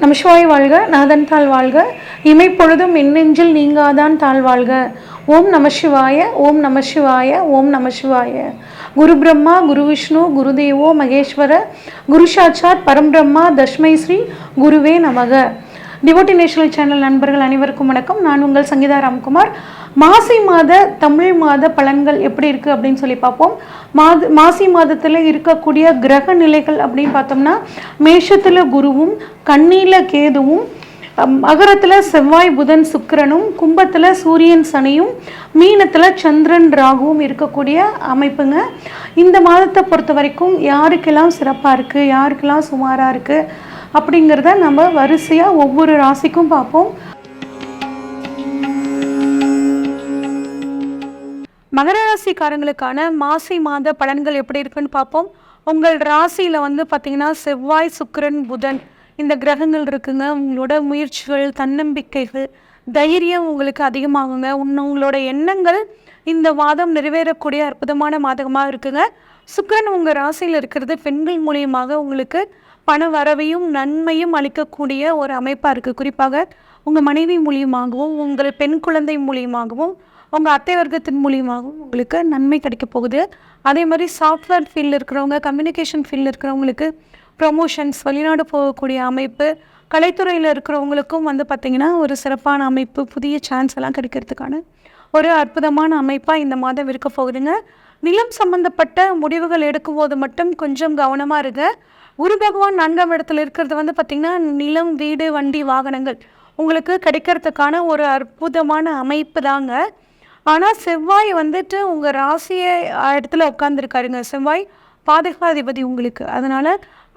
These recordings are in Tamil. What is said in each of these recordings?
நமசிவாய் வாழ்க நாதன் தாழ் வாழ்க. இமைப்பொழுதும் மின்னெஞ்சில் நீங்காதான் தாழ் வாழ்க. ஓம் நமசிவாய ஓம் நமசிவாய ஓம் நமசிவாய. குரு பிரம்மா குரு விஷ்ணு குருதேவோ மகேஸ்வர. குரு சாட்சாத் பரம்பிரம்மா தஷ்மை ஸ்ரீ குருவே நமக. டிவோட்டி நேஷனல் சேனல் நண்பர்கள் அனைவருக்கும் வணக்கம். நான் உங்கள் சங்கீதா ராம்குமார். மாசி மாத தமிழ் மாத பலன்கள் எப்படி இருக்குது அப்படின்னு சொல்லி பார்ப்போம். மாத மாசி மாதத்தில் இருக்கக்கூடிய கிரக நிலைகள் அப்படின்னு பார்த்தோம்னா மேஷத்தில் குருவும் கண்ணியில் கேதுவும் மகரத்தில் செவ்வாய் புதன் சுக்கிரனும் கும்பத்துல சூரியன் சனியும் மீனத்துல சந்திரன் ராகுவும் இருக்கக்கூடிய அமைப்புங்க. இந்த மாதத்தை பொறுத்த வரைக்கும் யாருக்கெல்லாம் சிறப்பாக இருக்குது யாருக்கெல்லாம் சுமாராக இருக்குது அப்படிங்கிறத நம்ம வரிசையாக ஒவ்வொரு ராசிக்கும் பார்ப்போம். மகர ராசிக்காரங்களுக்கான மாசி மாத பலன்கள் எப்படி இருக்குன்னு பார்ப்போம். உங்கள் ராசியில் வந்து பார்த்திங்கன்னா செவ்வாய் சுக்கிரன் புதன் இந்த கிரகங்கள் இருக்குங்க. உங்களோட முயற்சிகள் தன்னம்பிக்கைகள் தைரியம் உங்களுக்கு அதிகமாகுங்க. உன் உங்களோட எண்ணங்கள் இந்த மாதம் நிறைவேறக்கூடிய அற்புதமான மாதமாக இருக்குங்க. சுக்கரன் உங்கள் ராசியில் இருக்கிறது பெண்கள் மூலியமாக உங்களுக்கு பண வரவையும் நன்மையும் அளிக்கக்கூடிய ஒரு அமைப்பாக இருக்குது குறிப்பாக உங்கள் மனைவி மூலியமாகவும் உங்கள் பெண் குழந்தை மூலியமாகவும் உங்கள் அத்தை வர்க்கத்தின் மூலியமாகவும் உங்களுக்கு நன்மை கிடைக்க போகுது. அதே மாதிரி சாஃப்ட்வேர் ஃபீல்டில் இருக்கிறவங்க கம்யூனிகேஷன் ஃபீல்டில் இருக்கிறவங்களுக்கு ப்ரொமோஷன்ஸ் வெளிநாடு போகக்கூடிய அமைப்பு கலைத்துறையில் இருக்கிறவங்களுக்கும் வந்து பார்த்திங்கன்னா ஒரு சிறப்பான அமைப்பு புதிய சான்ஸ் எல்லாம் கிடைக்கிறதுக்கான ஒரு அற்புதமான அமைப்பாக இந்த மாதம் இருக்க போகுதுங்க. நிலம் சம்பந்தப்பட்ட முடிவுகள் எடுக்கும்போது மட்டும் கொஞ்சம் கவனமாக இருங்க. குரு பகவான் நான்காம் இடத்துல இருக்கிறது வந்து பார்த்திங்கன்னா நிலம் வீடு வண்டி வாகனங்கள் உங்களுக்கு கிடைக்கிறதுக்கான ஒரு அற்புதமான அமைப்பு தாங்க. ஆனால் செவ்வாய் வந்துட்டு உங்கள் ராசியை இடத்துல உட்காந்துருக்காருங்க செவ்வாய் பாதகாதிபதி உங்களுக்கு. அதனால்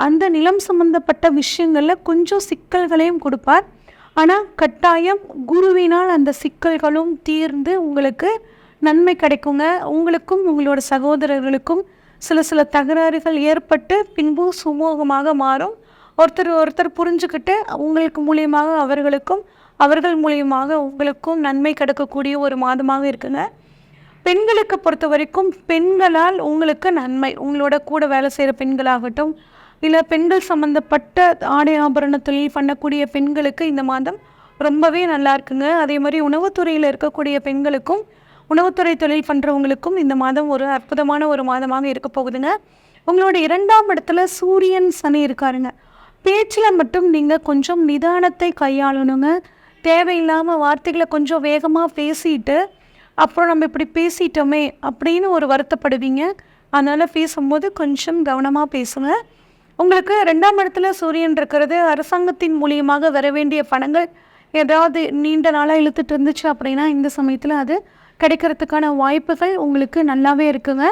அந்த நிலம் சம்மந்தப்பட்ட விஷயங்களில் கொஞ்சம் சிக்கல்களையும் கொடுப்பார். ஆனால் கட்டாயம் குருவினால் அந்த சிக்கல்களும் தீர்ந்து உங்களுக்கு நன்மை கிடைக்குங்க. உங்களுக்கும் உங்களோட சகோதரர்களுக்கும் சில சில தகராறுகள் ஏற்பட்டு பின்பு சுமூகமாக மாறும். ஒருத்தர் ஒருத்தர் புரிஞ்சுக்கிட்டு உங்களுக்கு மூலியமாக அவர்களுக்கும் அவர்கள் மூலியமாக உங்களுக்கும் நன்மை கிடைக்கக்கூடிய ஒரு மாதமாக இருக்குங்க. பெண்களுக்கு பொறுத்த வரைக்கும் பெண்களால் உங்களுக்கு நன்மை. உங்களோட கூட வேலை செய்கிற பெண்களாகட்டும் இல்லை பெண்கள் சம்மந்தப்பட்ட ஆடை ஆபரண தொழில் பண்ணக்கூடிய பெண்களுக்கு இந்த மாதம் ரொம்பவே நல்லா இருக்குங்க. அதே மாதிரி உணவுத்துறையில் இருக்கக்கூடிய பெண்களுக்கும் உணவுத்துறை தொழில் பண்ணுறவங்களுக்கும் இந்த மாதம் ஒரு அற்புதமான ஒரு மாதமாக இருக்க போகுதுங்க. உங்களோட இரண்டாம் இடத்துல சூரியன் சனி இருக்காருங்க. பேச்சில் மட்டும் நீங்கள் கொஞ்சம் நிதானத்தை கையாளணுங்க. தேவையில்லாமல் வார்த்தைகளை கொஞ்சம் வேகமாக பேசிட்டு அப்புறம் நம்ம இப்படி பேசிட்டோமே அப்படின்னு ஒரு வருத்தப்படுவீங்க. அதனால் பேசும்போது கொஞ்சம் கவனமாக பேசுங்க. உங்களுக்கு ரெண்டாம் இடத்துல சூரியன் இருக்கிறது அரசாங்கத்தின் மூலியமாக வர வேண்டிய பணங்கள் ஏதாவது நீண்ட நாளாக இழுத்துட்டு இருந்துச்சு அப்படின்னா இந்த சமயத்தில் அது கிடைக்கிறதுக்கான வாய்ப்புகள் உங்களுக்கு நல்லாவே இருக்குங்க.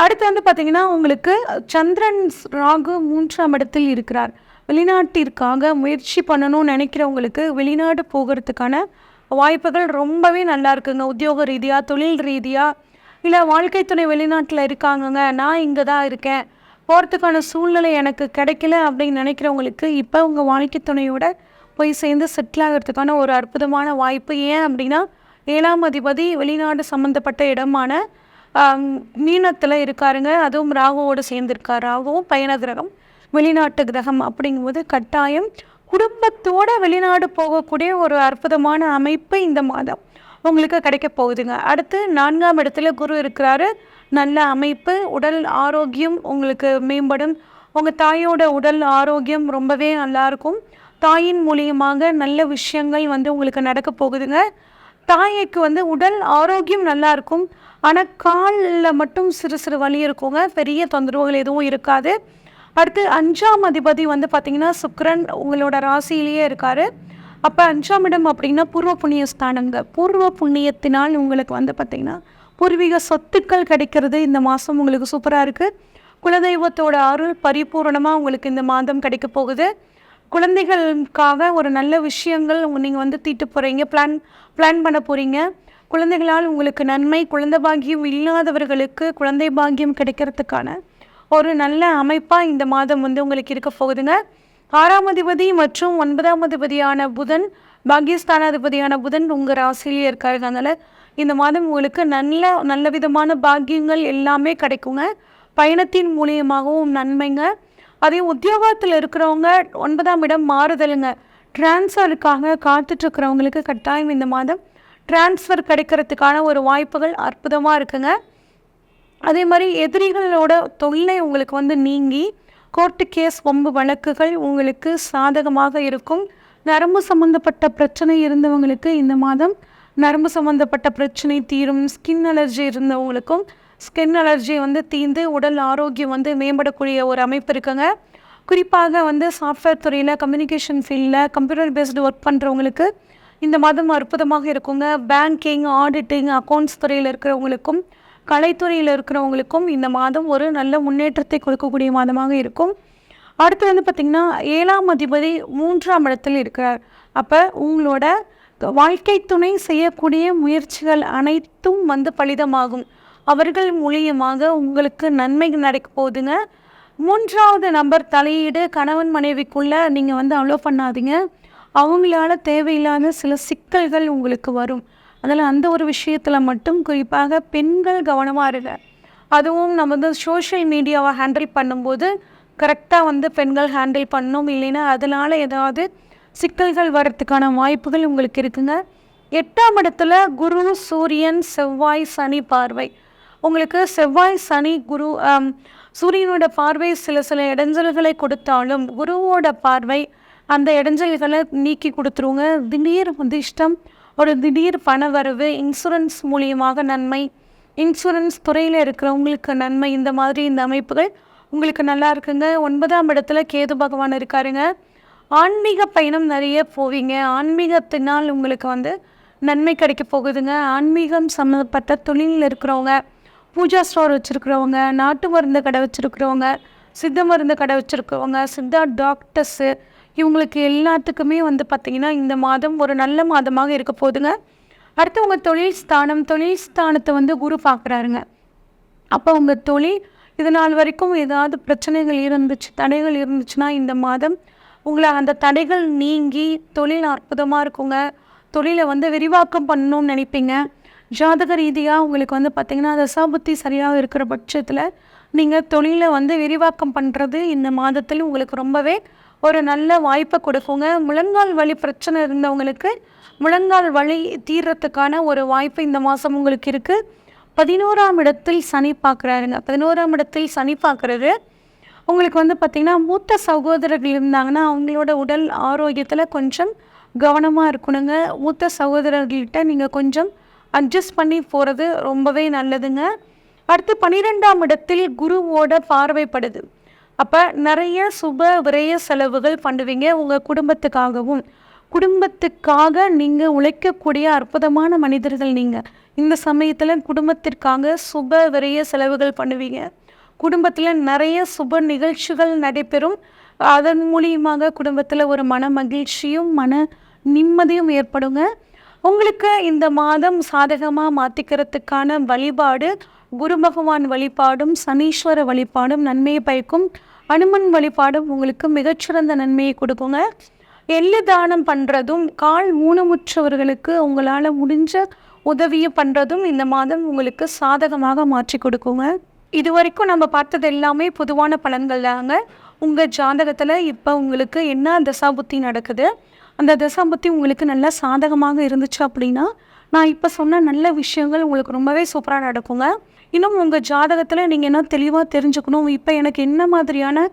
அடுத்து வந்து பார்த்திங்கன்னா உங்களுக்கு சந்திரன் ராகு மூன்றாம் இடத்தில் இருக்கிறார். வெளிநாட்டிற்காக முயற்சி பண்ணணும்னு நினைக்கிறவங்களுக்கு வெளிநாடு போகிறதுக்கான வாய்ப்புகள் ரொம்பவே நல்லா இருக்குங்க. உத்தியோக ரீதியாக தொழில் ரீதியாக இல்லை வாழ்க்கை துணை வெளிநாட்டில் இருக்காங்கங்க. நான் இங்கே தான் இருக்கேன். போகிறதுக்கான சூழ்நிலை எனக்கு கிடைக்கல அப்படின்னு நினைக்கிறவங்களுக்கு இப்போ உங்கள் வாழ்க்கை துணையோட போய் சேர்ந்து செட்டில் ஆகிறதுக்கான ஒரு அற்புதமான வாய்ப்பு. ஏன் அப்படின்னா ஏழாம் அதிபதி வெளிநாடு சம்மந்தப்பட்ட இடமான மீனத்தில் இருக்காருங்க. அதுவும் ராகுவோடு சேர்ந்திருக்கார். ராகுவும் பயண கிரகம் வெளிநாட்டு கிரகம் அப்படிங்கும்போது கட்டாயம் குடும்பத்தோட வெளிநாடு போகக்கூடிய ஒரு அற்புதமான அமைப்பு இந்த மாதம் உங்களுக்கு கிடைக்க போகுதுங்க. அடுத்து நான்காம் இடத்துல குரு இருக்கிறாரு. நல்ல அமைப்பு உடல் ஆரோக்கியம் உங்களுக்கு மேம்படும். உங்கள் தாயோட உடல் ஆரோக்கியம் ரொம்பவே நல்லா இருக்கும். தாயின் மூலியமாக நல்ல விஷயங்கள் வந்து உங்களுக்கு நடக்க போகுதுங்க. தாய்க்கு வந்து உடல் ஆரோக்கியம் நல்லா இருக்கும். ஆனால் காலில் மட்டும் சிறு சிறு வலி இருக்குங்க. பெரிய தொந்தரவுகள் எதுவும் இருக்காது. அடுத்து அஞ்சாம் அதிபதி வந்து பார்த்திங்கன்னா சுக்ரன் உங்களோட ராசியிலேயே இருக்கார். அப்போ அஞ்சாம் இடம் அப்படின்னா பூர்வ புண்ணிய ஸ்தானங்க. பூர்வ புண்ணியத்தினால் உங்களுக்கு வந்து பார்த்திங்கன்னா பூர்வீக சொத்துக்கள் கிடைக்கிறது இந்த மாதம் உங்களுக்கு சூப்பராக இருக்குது குலதெய்வத்தோட அருள் பரிபூரணமாக உங்களுக்கு இந்த மாதம் கிடைக்க போகுது. குழந்தைகளுக்காக ஒரு நல்ல விஷயங்கள் நீங்கள் வந்து தீட்டு போகிறீங்க பிளான் பிளான் பண்ண போகிறீங்க குழந்தைகளால் உங்களுக்கு நன்மை குழந்தை பாக்கியம் இல்லாதவர்களுக்கு குழந்தை பாக்கியம் கிடைக்கிறதுக்கான ஒரு நல்ல அமைப்பாக இந்த மாதம் வந்து உங்களுக்கு இருக்க போகுதுங்க. ஆறாம் அதிபதி மற்றும் ஒன்பதாம் அதிபதியான புதன் பாக்கியஸ்தானாதிபதியான புதன் உங்கள் ஆசிரியர் இருக்காரு அதனால் இந்த மாதம் உங்களுக்கு நல்ல நல்ல விதமான பாக்கியங்கள் எல்லாமே கிடைக்குங்க. பயணத்தின் மூலியமாகவும் நன்மைங்க. அதே உத்தியோகத்தில் இருக்கிறவங்க ஒன்பதாம் இடம் மாறுதலுங்க. டிரான்ஸ்ஃபருக்காக காத்துட்ருக்கிறவங்களுக்கு கட்டாயம் இந்த மாதம் டிரான்ஸ்ஃபர் கிடைக்கிறதுக்கான ஒரு வாய்ப்புகள் அற்புதமாக இருக்குங்க. அதே மாதிரி எதிரிகளோட தொல்லை உங்களுக்கு வந்து நீங்கி கோர்ட்டு கேஸ் வம்பு வழக்குகள் உங்களுக்கு சாதகமாக இருக்கும். நரம்பு சம்மந்தப்பட்ட பிரச்சனை இருந்தவங்களுக்கு இந்த மாதம் நரம்பு சம்மந்தப்பட்ட பிரச்சனை தீரும். ஸ்கின் அலர்ஜி இருந்தவங்களுக்கும் ஸ்கின் அலர்ஜி வந்து தீர்ந்து உடல் ஆரோக்கியம் வந்து மேம்படக்கூடிய ஒரு அமைப்பு இருக்குங்க. குறிப்பாக வந்து சாஃப்ட்வேர் துறையில் கம்யூனிகேஷன் ஃபீல்டில் கம்ப்யூட்டர் பேஸ்டு ஒர்க் பண்ணுறவங்களுக்கு இந்த மாதம் அற்புதமாக இருக்குங்க. பேங்கிங் ஆடிட்டிங் அக்கௌண்ட்ஸ் துறையில் இருக்கிறவங்களுக்கும் கலைத்துறையில் இருக்கிறவங்களுக்கும் இந்த மாதம் ஒரு நல்ல முன்னேற்றத்தை கொடுக்கக்கூடிய மாதமாக இருக்கும். அடுத்து வந்து பார்த்திங்கன்னா ஏழாம் அதிபதி மூன்றாம் இடத்தில் இருக்கிறார். அப்போ உங்களோட வாழ்க்கை துணை செய்யக்கூடிய முயற்சிகள் அனைத்தும் வந்து பலிதமாகும். அவர்கள் மூலியமாக உங்களுக்கு நன்மை நடக்க போகுதுங்க. மூன்றாவது நம்பர் தலையீடு கணவன் மனைவிக்குள்ளே நீங்கள் வந்து அலோ பண்ணாதீங்க. அவங்களால தேவையில்லாத சில சிக்கல்கள் உங்களுக்கு வரும். அதில் அந்த ஒரு விஷயத்தில் மட்டும் குறிப்பாக பெண்கள் கவனமாக இருங்க. அதுவும் நம்ம வந்து சோஷியல் மீடியாவை ஹேண்டில் பண்ணும்போது கரெக்டாக வந்து பெண்கள் ஹேண்டில் பண்ணணும். இல்லைன்னா அதனால் ஏதாவது சிக்கல்கள் வர்றதுக்கான வாய்ப்புகள் உங்களுக்கு இருக்குங்க. எட்டாம் இடத்துல குரு சூரியன் செவ்வாய் சனி பார்வை. உங்களுக்கு செவ்வாய் சனி குரு சூரியனோட பார்வை சில சில இடைஞ்சல்களை கொடுத்தாலும் குருவோட பார்வை அந்த இடைஞ்சல்களை நீக்கி கொடுத்துருங்க. திடீர் அதிர்ஷ்டம் ஒரு திடீர் பணவரவு இன்சூரன்ஸ் மூலியமாக நன்மை இன்சூரன்ஸ் துறையில் இருக்கிறவங்களுக்கு நன்மை இந்த மாதிரி இந்த அமைப்புகள் உங்களுக்கு நல்லா இருக்குங்க. ஒன்பதாம் இடத்துல கேது பகவான் இருக்காருங்க. ஆன்மீக பயணம் நிறைய போவீங்க. ஆன்மீகத்தினால் உங்களுக்கு வந்து நன்மை கிடைக்க போகுதுங்க. ஆன்மீகம் சம்மந்தப்பட்ட தொழிலில் இருக்கிறவங்க பூஜா ஸ்டோர் வச்சுருக்கிறவங்க நாட்டு மருந்து கடை வச்சுருக்கிறவங்க சித்த மருந்து கடை வச்சுருக்கிறவங்க சித்தா டாக்டர்ஸு இவங்களுக்கு எல்லாத்துக்குமே வந்து பார்த்திங்கன்னா இந்த மாதம் ஒரு நல்ல மாதமாக இருக்க போதுங்க. அடுத்து உங்கள் தொழில் ஸ்தானம் தொழில் ஸ்தானத்தை வந்து குரு பார்க்குறாருங்க அப்போ உங்கள் தொழில் இது நாள் வரைக்கும் ஏதாவது பிரச்சனைகள் இருந்துச்சு தடைகள் இருந்துச்சுன்னா இந்த மாதம் உங்களை அந்த தடைகள் நீங்கி தொழில் அற்புதமாக இருக்குங்க. தொழிலை வந்து விரிவாக்கம் பண்ணணும்னு நினைப்பீங்க. ஜாதக ரீதியாக உங்களுக்கு வந்து பார்த்திங்கன்னா தசாபுத்தி சரியாக இருக்கிற பட்சத்தில் நீங்கள் தொழிலை வந்து விரிவாக்கம் பண்ணுறது இந்த மாதத்தில் உங்களுக்கு ரொம்பவே ஒரு நல்ல வாய்ப்பை கொடுக்குங்க. முழங்கால் வலி பிரச்சனை இருந்தவங்களுக்கு முழங்கால் வலி தீர்றதுக்கான ஒரு வாய்ப்பு இந்த மாதம் உங்களுக்கு இருக்குது பதினோராம் இடத்தில் சனி பார்க்குறாருங்க பதினோராம் இடத்தில் சனி பார்க்குறது உங்களுக்கு வந்து பார்த்திங்கன்னா மூத்த சகோதரர்கள் இருந்தாங்கன்னா அவங்களோட உடல் ஆரோக்கியத்தில் கொஞ்சம் கவனமாக இருக்கணுங்க. மூத்த சகோதரர்கள்கிட்ட நீங்கள் கொஞ்சம் அட்ஜஸ்ட் பண்ணி போகிறது ரொம்பவே நல்லதுங்க. அடுத்து பன்னிரெண்டாம் இடத்தில் குருவோட பார்வைப்படுது. அப்போ நிறைய சுப விரய செலவுகள் பண்ணுவீங்க உங்கள் குடும்பத்துக்காகவும். குடும்பத்துக்காக நீங்கள் உழைக்கக்கூடிய அற்புதமான மனிதர்கள் நீங்கள் இந்த சமயத்தில் குடும்பத்திற்காக சுப விரய செலவுகள் பண்ணுவீங்க. குடும்பத்தில் நிறைய சுப நிகழ்ச்சிகள் நடைபெறும். அதன் மூலியமாக குடும்பத்தில் ஒரு மன மகிழ்ச்சியும் மன நிம்மதியும் ஏற்படுங்க. உங்களுக்கு இந்த மாதம் சாதகமாக மாற்றிக்கிறதுக்கான வழிபாடு குரு பகவான் வழிபாடும் சனீஸ்வர வழிபாடும் நன்மையை பயக்கும் அனுமன் வழிபாடும் உங்களுக்கு மிகச்சிறந்த நன்மையை கொடுக்குங்க. எள்ளு தானம் பண்ணுறதும் கால் ஊனமுற்றவர்களுக்கு உங்களால் முடிஞ்ச உதவியை பண்ணுறதும் இந்த மாதம் உங்களுக்கு சாதகமாக மாற்றி கொடுக்குங்க. இது வரைக்கும் நம்ம பார்த்தது எல்லாமே பொதுவான பலன்கள் தாங்க. உங்கள் ஜாதகத்தில் இப்போ உங்களுக்கு என்ன தசாபுத்தி நடக்குது? அந்த பற்றி உங்களுக்கு நல்லா சாதகமாக இருந்துச்சு அப்படின்னா நான் இப்போ சொன்ன நல்ல விஷயங்கள் உங்களுக்கு ரொம்பவே சூப்பராக நடக்குங்க. இன்னும் உங்கள் ஜாதகத்தில் நீங்கள் என்ன தெளிவாக தெரிஞ்சுக்கணும். இப்போ எனக்கு என்ன மாதிரியான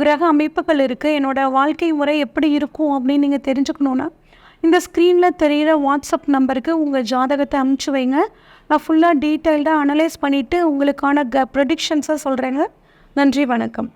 கிரக அமைப்புகள் இருக்குது என்னோடய வாழ்க்கை முறை எப்படி இருக்கும் அப்படின்னு நீங்கள் தெரிஞ்சுக்கணுன்னா இந்த ஸ்க்ரீனில் தெரிகிற வாட்ஸ்அப் நம்பருக்கு உங்கள் ஜாதகத்தை அனுப்பிச்சி வைங்க. நான் ஃபுல்லாக டீட்டெயில்டாக அனலைஸ் பண்ணிவிட்டு உங்களுக்கான க ப்ரொடிக்ஷன்ஸை சொல்கிறேங்க நன்றி வணக்கம்.